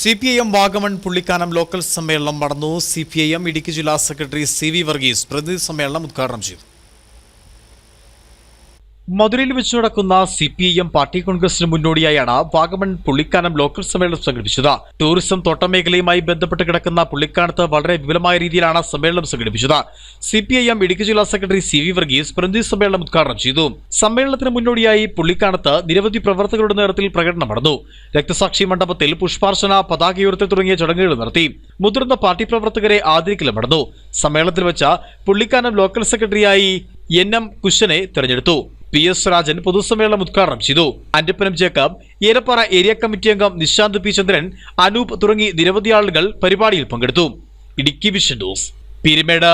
C P I M Vagamon Pullikkanam local സമ്മേളനം നടന്നു. C P I M Idukki ജില്ലാ secretary C V Varghese പ്രതിനിധി സമ്മേളനം ഉദ്ഘാടനം ചെയ്തു. മധുരയിൽ വെച്ച് നടക്കുന്ന C P I M party കോൺഗ്രസിന് മുന്നോടിയായാണ് വാഗമൺ പുള്ളിക്കാനം ലോക്കൽ സമ്മേളനം സംഘടിപ്പിച്ചത്. ടൂറിസം തോട്ടം മേഖലയുമായി ബന്ധപ്പെട്ട് കിടക്കുന്ന പുള്ളിക്കാനത്ത് വളരെ വിപുലമായ രീതിയിലാണ് സമ്മേളനം സംഘടിപ്പിച്ചത്. C P I M Idukki ജില്ലാ സെക്രട്ടറി സി വി വർഗീസ് പ്രതിനിധി സമ്മേളനം ഉദ്ഘാടനം ചെയ്തു. സമ്മേളനത്തിന് മുന്നോടിയായി പുള്ളിക്കാനത്ത് നിരവധി പ്രവർത്തകരുടെ നേതൃത്വത്തിൽ പ്രകടനം നടന്നു. രക്തസാക്ഷി മണ്ഡപത്തിൽ പുഷ്പാർച്ചന പതാക ഉയർത്തൽ തുടങ്ങിയ ചടങ്ങുകൾ നടത്തി. മുതിർന്ന പാർട്ടി പ്രവർത്തകരെ ആദരിക്കലും നടന്നു. സമ്മേളനത്തിൽ വെച്ച പുള്ളിക്കാനം ലോക്കൽ സെക്രട്ടറിയായി എൻ എം കുശനെ തെരഞ്ഞെടുത്തു. പി എസ് രാജൻ പൊതുസമ്മേളനം ഉദ്ഘാടനം ചെയ്തു. അന്റപ്പനം ജേക്കബ് ഏലപ്പാറ ഏരിയ കമ്മിറ്റി അംഗം നിശാന്ത് പി ചന്ദ്രൻ അനൂപ് തുടങ്ങി നിരവധി ആളുകൾ പരിപാടിയിൽ പങ്കെടുത്തു. Idukki vision news Peermade.